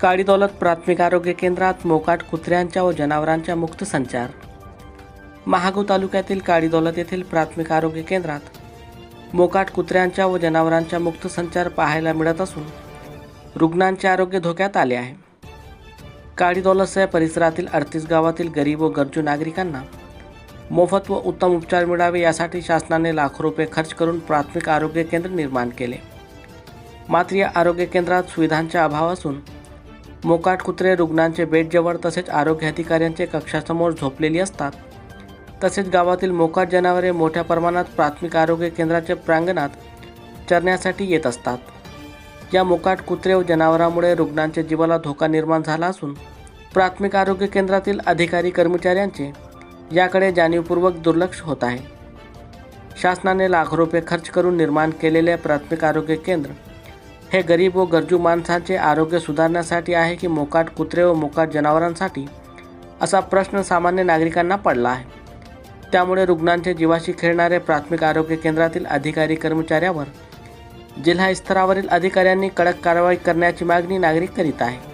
काळी दौलत प्राथमिक आरोग्य केंद्रात मोकाट कुत्र्यांच्या व जनावरांच्या मुक्त संचार. महागू तालुक्यातील काळी दौलत येथील प्राथमिक आरोग्य केंद्रात मोकाट कुत्र्यांच्या व जनावरांच्या मुक्त संचार पाहायला मिळत असून रुग्णांचे आरोग्य धोक्यात आले आहे. काळी दौलतसह परिसरातील अडतीस गावातील गरीब व गरजू नागरिकांना मोफत व उत्तम उपचार मिळावे यासाठी शासनाने लाखो रुपये खर्च करून प्राथमिक आरोग्य केंद्र निर्माण केले. मात्र या आरोग्य केंद्रात सुविधांचा अभाव असून मोकाट कुत्रे रुग्णांचे बेडजवळ तसेच आरोग्य अधिकाऱ्यांचे कक्षासमोर झोपलेली असतात. तसेच गावातील मोकाट जनावरे मोठ्या प्रमाणात प्राथमिक आरोग्य केंद्राच्या प्रांगणात चरण्यासाठी येत असतात. या मोकाट कुत्रे व जनावरांमुळे रुग्णांच्या जीवाला धोका निर्माण झाला असून प्राथमिक आरोग्य केंद्रातील अधिकारी कर्मचाऱ्यांचे याकडे जाणीवपूर्वक दुर्लक्ष होत आहे. शासनाने लाखो रुपये खर्च करून निर्माण केलेले प्राथमिक आरोग्य केंद्र हे गरीब व गरजू माणसांचे आरोग्य सुधारण्यासाठी आहे की मोकाट कुत्रे व मोकाट जनावरांसाठी? असा प्रश्न सामान्य नागरिकांना पडला आहे. त्यामुळे रुग्णांचे जीवाशी खेळणारे प्राथमिक आरोग्य केंद्रातील अधिकारी कर्मचाऱ्यावर जिल्हा स्तरावरील अधिकाऱ्यांनी कडक कारवाई करण्याची मागणी नागरिक करीत आहे